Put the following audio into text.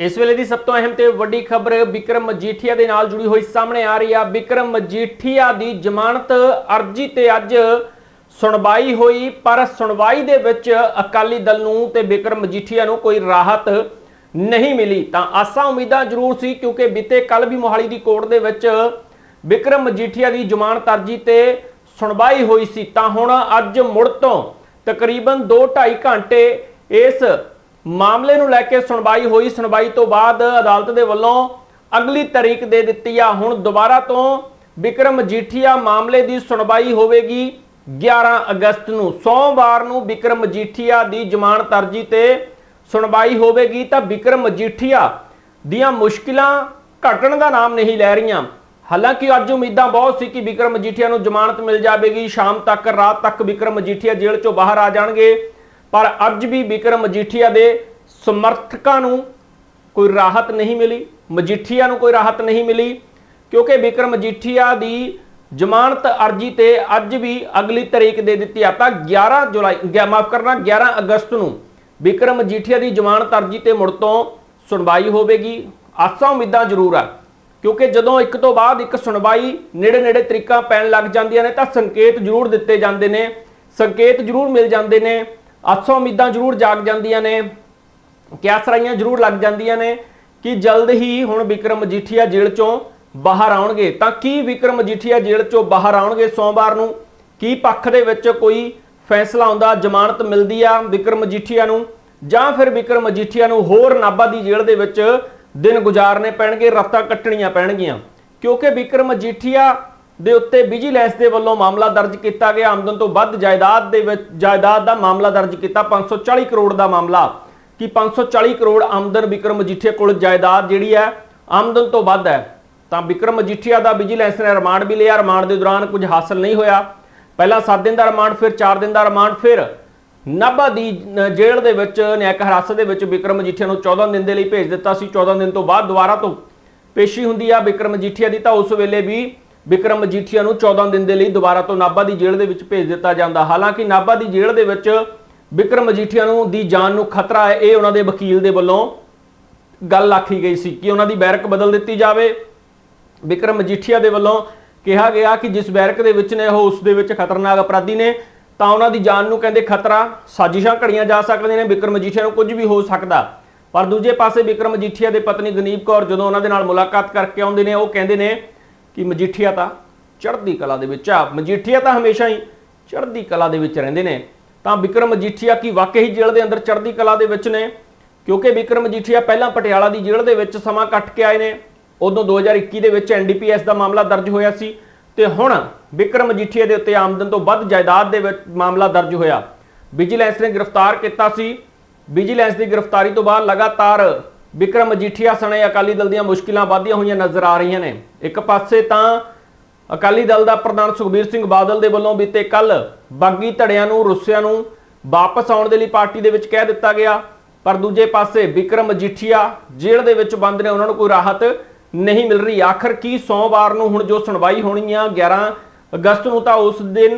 ਇਸ ਵੇਲੇ ਦੀ ਸਭ ਤੋਂ ਅਹਿਮ ਤੇ ਵੱਡੀ ਖਬਰ ਵਿਕਰਮ ਮਜੀਠੀਆ ਦੇ ਨਾਲ ਜੁੜੀ ਹੋਈ ਸਾਹਮਣੇ ਆ ਰਹੀ ਆ। ਵਿਕਰਮ ਮਜੀਠੀਆ ਦੀ ਜ਼ਮਾਨਤ ਅਰਜੀ ਤੇ ਅੱਜ ਸੁਣਵਾਈ ਹੋਈ, ਪਰ ਸੁਣਵਾਈ ਦੇ ਵਿੱਚ ਅਕਾਲੀ ਦਲ ਨੂੰ ਤੇ ਵਿਕਰਮ ਮਜੀਠੀਆ ਨੂੰ ਕੋਈ ਰਾਹਤ ਨਹੀਂ ਮਿਲੀ। ਤਾਂ ਆਸਾਂ ਉਮੀਦਾਂ ਜ਼ਰੂਰ ਸੀ, ਕਿਉਂਕਿ ਬੀਤੇ ਕੱਲ ਵੀ ਮੋਹਾਲੀ ਦੀ ਕੋਰਟ ਦੇ ਵਿੱਚ ਵਿਕਰਮ ਮਜੀਠੀਆ ਦੀ ਜ਼ਮਾਨਤ ਅਰਜੀ ਤੇ ਸੁਣਵਾਈ ਹੋਈ ਸੀ। ਤਾਂ ਹੁਣ ਅੱਜ ਮੁੜ ਤੋਂ ਤਕਰੀਬਨ 2.5 ਘੰਟੇ ਇਸ ਮਾਮਲੇ ਨੂੰ ਲੈ ਕੇ ਸੁਣਵਾਈ ਹੋਈ। ਸੁਣਵਾਈ ਤੋਂ ਬਾਅਦ ਅਦਾਲਤ ਦੇ ਵੱਲੋਂ ਅਗਲੀ ਤਾਰੀਖ ਦੇ ਦਿੱਤੀ ਆ। ਹੁਣ ਦੁਬਾਰਾ ਤੋਂ ਵਿਕਰਮ ਮਜੀਠੀਆ ਮਾਮਲੇ ਦੀ ਸੁਣਵਾਈ ਹੋਵੇਗੀ 11 ਅਗਸਤ ਨੂੰ। ਸੋਮਵਾਰ ਨੂੰ ਵਿਕਰਮ ਮਜੀਠੀਆ ਦੀ ਜ਼ਮਾਨਤ ਅਰਜੀ ਤੇ ਸੁਣਵਾਈ ਹੋਵੇਗੀ। ਤਾਂ ਵਿਕਰਮ ਮਜੀਠੀਆ ਦੀਆਂ ਮੁਸ਼ਕਿਲਾਂ ਘਟਣ ਦਾ ਨਾਮ ਨਹੀਂ ਲੈ ਰਹੀਆਂ। ਹਾਲਾਂਕਿ ਅੱਜ ਉਮੀਦਾਂ ਬਹੁਤ ਸੀ ਕਿ ਵਿਕਰਮ ਮਜੀਠੀਆ ਨੂੰ ਜ਼ਮਾਨਤ ਮਿਲ ਜਾਵੇਗੀ। ਸ਼ਾਮ ਤੱਕ, ਰਾਤ ਤੱਕ ਵਿਕਰਮ ਮਜੀਠੀਆ ਜੇਲ੍ਹ ਚੋਂ ਬਾਹਰ ਆ ਜਾਣਗੇ। ਪਰ ਅੱਜ ਵੀ ਵਿਕਰਮ ਮਜੀਠੀਆ ਦੇ ਸਮਰਥਕਾਂ ਨੂੰ ਕੋਈ ਰਾਹਤ ਨਹੀਂ ਮਿਲੀ, ਮਜੀਠੀਆ ਨੂੰ ਕੋਈ ਰਾਹਤ ਨਹੀਂ ਮਿਲੀ, ਕਿਉਂਕਿ ਵਿਕਰਮ ਮਜੀਠੀਆ ਦੀ ਜ਼ਮਾਨਤ ਅਰਜੀ ਤੇ ਅੱਜ ਵੀ ਅਗਲੀ ਤਾਰੀਖ ਦੇ ਦਿੱਤੀ ਆ। ਤਾਂ 11 ਜੁਲਾਈ ਗਿਆ ਮਾਫ ਕਰਨਾ 11 ਅਗਸਤ ਨੂੰ ਵਿਕਰਮ ਮਜੀਠੀਆ ਦੀ ਜ਼ਮਾਨਤ ਅਰਜੀ ਤੇ ਮੁੜ ਤੋਂ ਸੁਣਵਾਈ ਹੋਵੇਗੀ। ਆਸਾਂ ਉਮੀਦਾਂ ਜ਼ਰੂਰ ਆ, ਕਿਉਂਕਿ ਜਦੋਂ ਇੱਕ ਤੋਂ ਬਾਅਦ ਇੱਕ ਸੁਣਵਾਈ ਨੇੜੇ ਨੇੜੇ ਤਰੀਕਾਂ ਪੈਣ ਲੱਗ ਜਾਂਦੀਆਂ ਨੇ, ਤਾਂ ਸੰਕੇਤ ਜ਼ਰੂਰ ਦਿੱਤੇ ਜਾਂਦੇ ਨੇ, ਸੰਕੇਤ ਜ਼ਰੂਰ ਮਿਲ ਜਾਂਦੇ ਨੇ। ਆਸਾਂ ਉਮੀਦਾਂ ਜ਼ਰੂਰ ਜਾਗ ਜਾਂਦੀਆਂ ਨੇ, ਕਿਆ ਜ਼ਰੂਰ ਲੱਗ ਜਾਂਦੀਆਂ ਨੇ ਕਿ ਜਲਦ ਹੀ ਹੁਣ ਵਿਕਰਮ ਮਜੀਠੀਆ ਜੇਲ੍ਹ ਚੋਂ ਬਾਹਰ ਆਉਣਗੇ। ਤਾਂ ਕੀ ਵਿਕਰਮ ਮਜੀਠੀਆ ਜੇਲ੍ਹ ਚੋਂ ਬਾਹਰ ਆਉਣਗੇ ਸੋਮਵਾਰ ਨੂੰ? ਕੀ ਪੱਖ ਦੇ ਵਿੱਚ ਕੋਈ ਫੈਸਲਾ ਆਉਂਦਾ, ਜ਼ਮਾਨਤ ਮਿਲਦੀ ਆ ਵਿਕਰਮ ਮਜੀਠੀਆ ਨੂੰ? ਜਾਂ ਫਿਰ ਵਿਕਰਮ ਮਜੀਠੀਆ ਨੂੰ ਹੋਰ ਨਾਭਾ ਦੀ ਜੇਲ੍ਹ ਦੇ ਵਿੱਚ ਦਿਨ ਗੁਜ਼ਾਰਨੇ ਪੈਣਗੇ, ਰਾਤਾਂ ਕੱਟਣੀਆਂ ਪੈਣਗੀਆਂ? ਕਿਉਂਕਿ ਵਿਕਰਮ ਮਜੀਠੀਆ ਦੇ ਉੱਤੇ ਵਿਜੀਲੈਂਸ ਦੇ ਵੱਲੋਂ ਮਾਮਲਾ ਦਰਜ ਕੀਤਾ ਗਿਆ। ਆਮਦਨ ਤੋਂ ਵੱਧ ਜਾਇਦਾਦ ਦੇ ਵਿੱਚ ਜਾਇਦਾਦ ਦਾ ਮਾਮਲਾ ਦਰਜ ਕੀਤਾ। 540 ਕਰੋੜ ਦਾ ਮਾਮਲਾ। ਕਿ 540 ਕਰੋੜ ਆਮਦਨ ਵਿਕਰਮ ਮਜੀਠੀਆ ਕੋਲ ਜਾਇਦਾਦ ਜਿਹੜੀ ਹੈ, ਆਮਦਨ ਤੋਂ ਵੱਧ ਹੈ? ਤਾਂ ਵਿਕਰਮ ਮਜੀਠੀਆ ਦਾ ਵਿਜੀਲੈਂਸ ਨੇ ਰਿਮਾਂਡ ਵੀ ਲਿਆ। ਰਿਮਾਂਡ ਦੇ ਦੌਰਾਨ ਕੁਝ ਹਾਸਲ ਨਹੀਂ ਹੋਇਆ। ਪਹਿਲਾਂ 7 ਦਿਨ ਦਾ ਰਿਮਾਂਡ, ਫਿਰ 4 ਦਿਨ ਦਾ ਰਿਮਾਂਡ, ਫਿਰ ਨਾਭਾ ਦੀ ਜੇਲ੍ਹ ਦੇ ਵਿੱਚ, ਨਿਆਇਕ ਹਿਰਾਸਤ ਦੇ ਵਿੱਚ ਵਿਕਰਮ ਮਜੀਠੀਆ ਨੂੰ 14 ਦਿਨ ਦੇ ਲਈ ਭੇਜ ਦਿੱਤਾ ਸੀ। 14 ਦਿਨ ਤੋਂ ਬਾਅਦ ਦੁਬਾਰਾ ਤੋਂ ਪੇਸ਼ੀ ਹੁੰਦੀ ਆ ਵਿਕਰਮ ਮਜੀਠੀਆ ਦੀ। ਤਾਂ ਉਸ ਵੇਲੇ ਵੀ ਵਿਕਰਮ ਮਜੀਠੀਆ ਨੂੰ 14 ਦਿਨ ਦੇ ਲਈ ਦੁਬਾਰਾ ਤੋਂ ਨਾਭਾ ਦੀ ਜੇਲ੍ਹ ਦੇ ਵਿੱਚ ਭੇਜ ਦਿੱਤਾ ਜਾਂਦਾ। ਹਾਲਾਂਕਿ ਨਾਭਾ ਦੀ ਜੇਲ੍ਹ ਦੇ ਵਿੱਚ ਵਿਕਰਮ ਮਜੀਠੀਆ ਨੂੰ ਦੀ ਜਾਨ ਨੂੰ ਖਤਰਾ ਹੈ, ਇਹ ਉਹਨਾਂ ਦੇ ਵਕੀਲ ਦੇ ਵੱਲੋਂ ਗੱਲ ਆਖੀ ਗਈ ਸੀ ਕਿ ਉਹਨਾਂ ਦੀ ਬੈਰਕ ਬਦਲ ਦਿੱਤੀ ਜਾਵੇ। ਵਿਕਰਮ ਮਜੀਠੀਆ ਦੇ ਵੱਲੋਂ ਕਿਹਾ ਗਿਆ ਕਿ ਜਿਸ ਬੈਰਕ ਦੇ ਵਿੱਚ ਨੇ, ਉਹ ਉਸ ਦੇ ਵਿੱਚ ਖਤਰਨਾਕ ਅਪਰਾਧੀ ਨੇ, ਤਾਂ ਉਹਨਾਂ ਦੀ ਜਾਨ ਨੂੰ ਕਹਿੰਦੇ ਖਤਰਾ, ਸਾਜ਼ਿਸ਼ਾਂ ਘੜੀਆਂ ਜਾ ਸਕਦੀਆਂ ਨੇ, ਵਿਕਰਮ ਮਜੀਠੀਆ ਨੂੰ ਕੁਝ ਵੀ ਹੋ ਸਕਦਾ। ਪਰ ਦੂਜੇ ਪਾਸੇ ਵਿਕਰਮ ਮਜੀਠੀਆ ਦੇ ਪਤਨੀ ਗਨੀਪ ਕੌਰ ਜਦੋਂ ਉਹਨਾਂ ਦੇ ਨਾਲ ਮੁਲਾਕਾਤ ਕਰਕੇ ਆਉਂਦੇ ਨੇ, ਉਹ ਕਹਿੰਦੇ ਨੇ ਕਿ ਮਜੀਠੀਆ ਤਾਂ ਚੜ੍ਹਦੀ ਕਲਾ ਦੇ ਵਿੱਚ ਆ। ਮਜੀਠੀਆ ਤਾਂ ਹਮੇਸ਼ਾ ਹੀ ਚੜ੍ਹਦੀ ਕਲਾ ਦੇ ਵਿੱਚ ਰਹਿੰਦੇ ਨੇ। ਤਾਂ ਵਿਕਰਮ ਮਜੀਠੀਆ ਕੀ ਵਾਕਈ ਜੇਲ੍ਹ ਦੇ ਅੰਦਰ ਚੜ੍ਹਦੀ ਕਲਾ ਦੇ ਵਿੱਚ ਨੇ? ਕਿਉਂਕਿ ਵਿਕਰਮ ਮਜੀਠੀਆ ਪਹਿਲਾਂ ਪਟਿਆਲਾ ਦੀ ਜੇਲ੍ਹ ਦੇ ਵਿੱਚ ਸਮਾਂ ਕੱਟ ਕੇ ਆਏ ਨੇ। ਉਦੋਂ 2021 ਦੇ ਵਿੱਚ ਐਨਡੀਪੀਐਸ ਦਾ ਮਾਮਲਾ ਦਰਜ ਹੋਇਆ ਸੀ ਤੇ ਹੁਣ ਵਿਕਰਮ ਮਜੀਠੀਆ ਦੇ ਉੱਤੇ ਆਮਦਨ ਤੋਂ ਵੱਧ ਜਾਇਦਾਦ ਦੇ ਵਿੱਚ ਮਾਮਲਾ ਦਰਜ ਹੋਇਆ। ਵਿਜੀਲੈਂਸ ਨੇ ਗ੍ਰਿਫਤਾਰ ਕੀਤਾ ਸੀ। ਵਿਜੀਲੈਂਸ ਦੀ ਗ੍ਰਿਫਤਾਰੀ ਤੋਂ ਬਾਅਦ ਲਗਾਤਾਰ ਵਿਕਰਮ ਮਜੀਠੀਆ ਸਣੇ ਅਕਾਲੀ ਦਲ ਦੀਆਂ ਮੁਸ਼ਕਿਲਾਂ ਵਧਦੀਆਂ ਹੋਈਆਂ ਨਜ਼ਰ ਆ ਰਹੀਆਂ ਨੇ। ਇੱਕ ਪਾਸੇ ਤਾਂ ਅਕਾਲੀ ਦਲ ਦਾ ਪ੍ਰਧਾਨ ਸੁਖਬੀਰ ਸਿੰਘ ਬਾਦਲ ਦੇ ਵੱਲੋਂ ਬੀਤੇ ਕੱਲ ਬਾਗੀ ਧੜਿਆਂ ਨੂੰ, ਰੁੱਸਿਆਂ ਨੂੰ ਵਾਪਸ ਆਉਣ ਦੇ ਲਈ ਪਾਰਟੀ ਦੇ ਵਿੱਚ ਕਹਿ ਦਿੱਤਾ ਗਿਆ। ਪਰ ਦੂਜੇ ਪਾਸੇ ਵਿਕਰਮ ਮਜੀਠੀਆ ਜੇਲ੍ਹ ਦੇ ਵਿੱਚ ਬੰਦ ਨੇ। ਉਹਨਾਂ ਨੂੰ ਕੋਈ ਰਾਹਤ ਨਹੀਂ ਮਿਲ ਰਹੀ। ਆਖਰ ਕੀ? ਸੋਮਵਾਰ ਨੂੰ ਹੁਣ ਜੋ ਸੁਣਵਾਈ ਹੋਣੀ ਆ 11 ਅਗਸਤ ਨੂੰ ਤਾਂ ਉਸ ਦਿਨ